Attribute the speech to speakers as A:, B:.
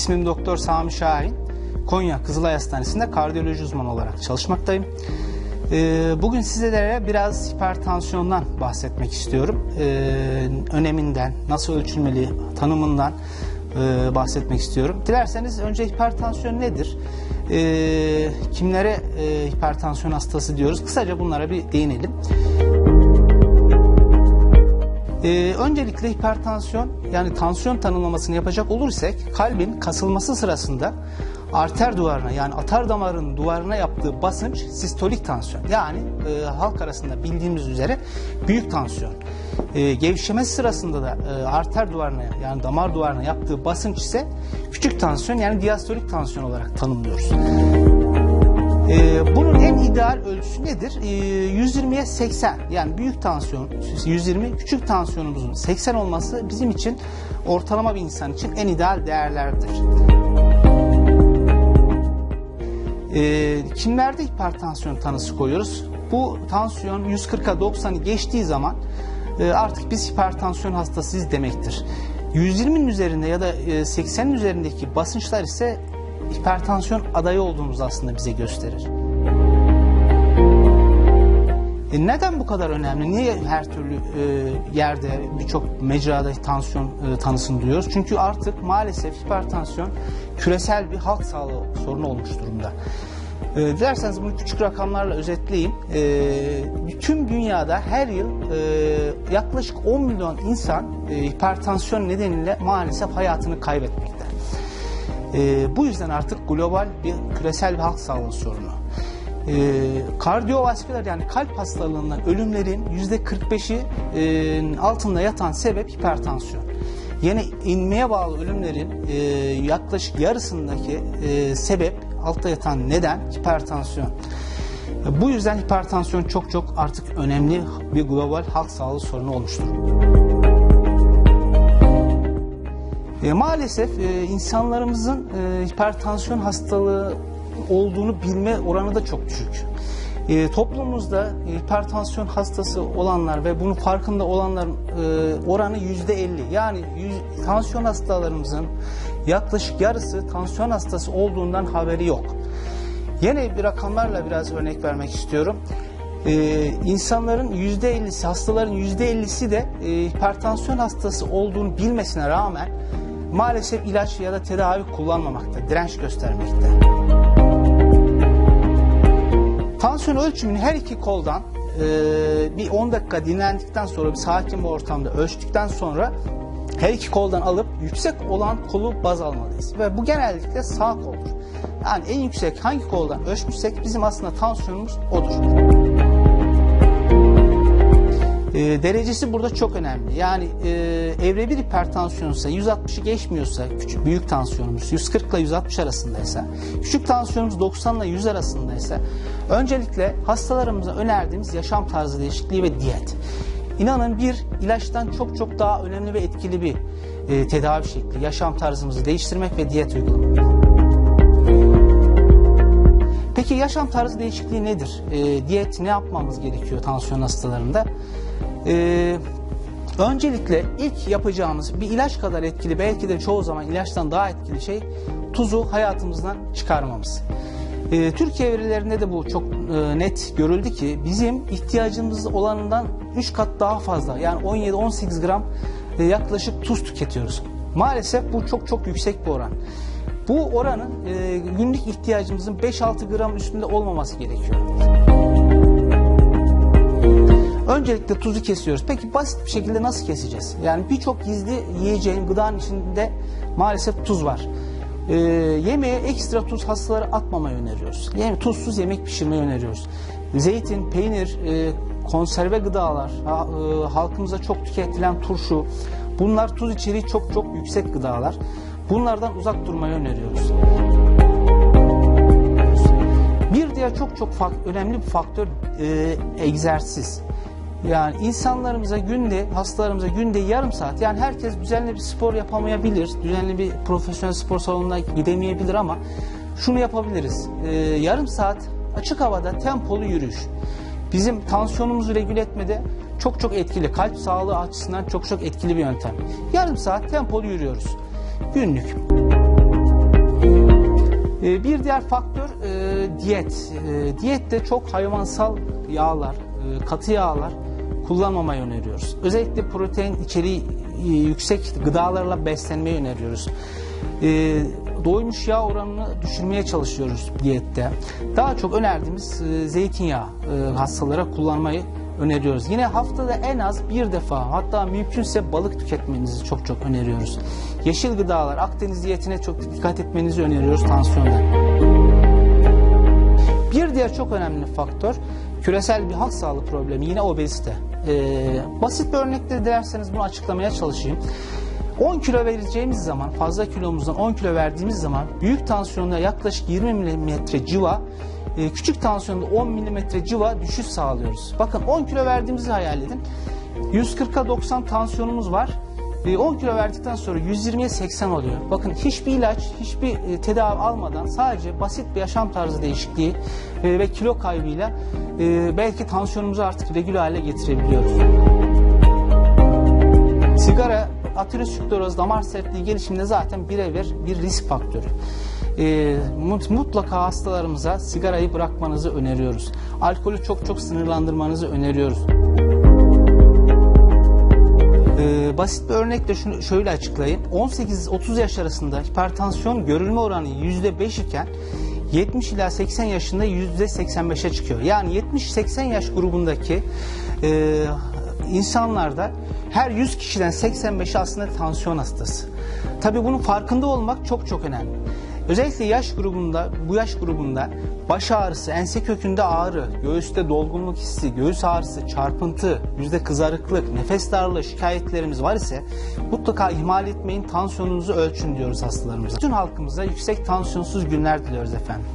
A: İsmim Doktor Sami Şahin. Konya Kızılay Hastanesi'nde kardiyoloji uzmanı olarak çalışmaktayım. Ee, bugün sizlere biraz hipertansiyondan bahsetmek istiyorum. Ee, öneminden, nasıl ölçülmeli, tanımından e, bahsetmek istiyorum. Dilerseniz önce hipertansiyon nedir? Ee, kimlere e, hipertansiyon hastası diyoruz? Kısaca bunlara bir değinelim. Ee, öncelikle hipertansiyon yani tansiyon tanımlamasını yapacak olursak kalbin kasılması sırasında arter duvarına yani atar damarın duvarına yaptığı basınç sistolik tansiyon yani e, halk arasında bildiğimiz üzere büyük tansiyon. E, gevşemesi sırasında da e, arter duvarına yani damar duvarına yaptığı basınç ise küçük tansiyon yani diastolik tansiyon olarak tanımlıyoruz. Ee, bunun en ideal ölçüsü nedir? Ee, 120'ye 80 yani büyük tansiyon 120 küçük tansiyonumuzun 80 olması bizim için ortalama bir insan için en ideal değerlerdir. Ee, kimlerde hipertansiyon tanısı koyuyoruz? Bu tansiyon 140'a 90'ı geçtiği zaman e, artık biz hipertansiyon hastasıyız demektir. 120'nin üzerinde ya da e, 80'in üzerindeki basınçlar ise hipertansiyon adayı olduğumuzu aslında bize gösterir. E neden bu kadar önemli? Niye her türlü e, yerde birçok mecrada tansiyon e, tanısını duyuyoruz? Çünkü artık maalesef hipertansiyon küresel bir halk sağlığı sorunu olmuş durumda. E, dilerseniz bunu küçük rakamlarla özetleyeyim. E, tüm dünyada her yıl e, yaklaşık 10 milyon insan e, hipertansiyon nedeniyle maalesef hayatını kaybetmekte. E, bu yüzden artık global bir küresel bir halk sağlığı sorunu. E, kardiyovasküler yani kalp hastalığından ölümlerin %45'i e, altında yatan sebep hipertansiyon. Yine inmeye bağlı ölümlerin e, yaklaşık yarısındaki e, sebep altta yatan neden hipertansiyon. Bu yüzden hipertansiyon çok çok artık önemli bir global halk sağlığı sorunu olmuştur. E, maalesef e, insanlarımızın e, hipertansiyon hastalığı olduğunu bilme oranı da çok düşük. E, toplumumuzda hipertansiyon hastası olanlar ve bunun farkında olanların e, oranı yüzde elli. Yani yüz, tansiyon hastalarımızın yaklaşık yarısı tansiyon hastası olduğundan haberi yok. Yine bir rakamlarla biraz örnek vermek istiyorum. Ee, insanların yüzde ellisi, hastaların yüzde ellisi de e, hipertansiyon hastası olduğunu bilmesine rağmen maalesef ilaç ya da tedavi kullanmamakta, direnç göstermekte. Tansiyon ölçümünü her iki koldan e, bir 10 dakika dinlendikten sonra bir sakin bir ortamda ölçtükten sonra her iki koldan alıp yüksek olan kolu baz almalıyız. Ve bu genellikle sağ koldur. Yani en yüksek hangi koldan ölçmüşsek bizim aslında tansiyonumuz odur. E, derecesi burada çok önemli. Yani e, evre bir hipertansiyonsa 160'ı geçmiyorsa küçük büyük tansiyonumuz 140 ile 160 arasındaysa küçük tansiyonumuz 90 ile 100 arasındaysa öncelikle hastalarımıza önerdiğimiz yaşam tarzı değişikliği ve diyet. İnanın bir ilaçtan çok çok daha önemli ve etkili bir e, tedavi şekli. Yaşam tarzımızı değiştirmek ve diyet uygulamak. Peki yaşam tarzı değişikliği nedir? E, diyet ne yapmamız gerekiyor tansiyon hastalarında? E, öncelikle ilk yapacağımız bir ilaç kadar etkili belki de çoğu zaman ilaçtan daha etkili şey tuzu hayatımızdan çıkarmamız. E, Türkiye verilerinde de bu çok e, net görüldü ki bizim ihtiyacımız olanından 3 kat daha fazla yani 17-18 gram e, yaklaşık tuz tüketiyoruz. Maalesef bu çok çok yüksek bir oran. Bu oranın e, günlük ihtiyacımızın 5-6 gram üstünde olmaması gerekiyor. Öncelikle tuzu kesiyoruz. Peki basit bir şekilde nasıl keseceğiz? Yani birçok gizli yiyeceğin gıdanın içinde maalesef tuz var. Ee, yemeğe ekstra tuz hastalara atmamayı öneriyoruz. Yani tuzsuz yemek pişirmeyi öneriyoruz. Zeytin, peynir, e, konserve gıdalar, ha, e, halkımıza çok tüketilen turşu, bunlar tuz içeriği çok çok yüksek gıdalar. Bunlardan uzak durmayı öneriyoruz. Bir diğer çok çok önemli bir faktör e, egzersiz. Yani insanlarımıza günde, hastalarımıza günde yarım saat yani herkes düzenli bir spor yapamayabilir, düzenli bir profesyonel spor salonuna gidemeyebilir ama şunu yapabiliriz. Ee, yarım saat açık havada tempolu yürüyüş. Bizim tansiyonumuzu regüle etmede çok çok etkili. Kalp sağlığı açısından çok çok etkili bir yöntem. Yarım saat tempolu yürüyoruz. Günlük. E, bir diğer faktör e, diyet. E, diyette çok hayvansal yağlar, katı yağlar kullanmamayı öneriyoruz. Özellikle protein içeriği e, yüksek gıdalarla beslenmeyi öneriyoruz. E, doymuş yağ oranını düşürmeye çalışıyoruz diyette. Daha çok önerdiğimiz e, zeytinyağı e, hastalara kullanmayı öneriyoruz. Yine haftada en az bir defa hatta mümkünse balık tüketmenizi çok çok öneriyoruz. Yeşil gıdalar, Akdeniz diyetine çok dikkat etmenizi öneriyoruz tansiyonda. Diğer çok önemli faktör küresel bir halk sağlığı problemi yine obezite. Ee, basit bir örnekle dilerseniz bunu açıklamaya çalışayım. 10 kilo vereceğimiz zaman fazla kilomuzdan 10 kilo verdiğimiz zaman büyük tansiyonda yaklaşık 20 mm civa e, küçük tansiyonda 10 mm civa düşüş sağlıyoruz. Bakın 10 kilo verdiğimizi hayal edin. 140'a 90 tansiyonumuz var. E, 10 kilo verdikten sonra 120'ye 80 oluyor. Bakın hiçbir ilaç, hiçbir e, tedavi almadan sadece basit bir yaşam tarzı değişikliği e, ve kilo kaybıyla e, belki tansiyonumuzu artık regüle hale getirebiliyoruz. Sigara ateroskleroz damar sertliği gelişiminde zaten birebir bir risk faktörü. E, mutlaka hastalarımıza sigarayı bırakmanızı öneriyoruz. Alkolü çok çok sınırlandırmanızı öneriyoruz. Basit bir örnekle şunu şöyle açıklayayım. 18-30 yaş arasında hipertansiyon görülme oranı %5 iken 70 ila 80 yaşında %85'e çıkıyor. Yani 70-80 yaş grubundaki e, insanlarda her 100 kişiden 85'i aslında tansiyon hastası. Tabii bunun farkında olmak çok çok önemli. Özellikle yaş grubunda, bu yaş grubunda baş ağrısı, ense kökünde ağrı, göğüste dolgunluk hissi, göğüs ağrısı, çarpıntı, yüzde kızarıklık, nefes darlığı şikayetlerimiz var ise mutlaka ihmal etmeyin, tansiyonunuzu ölçün diyoruz hastalarımıza. Bütün halkımıza yüksek tansiyonsuz günler diliyoruz efendim.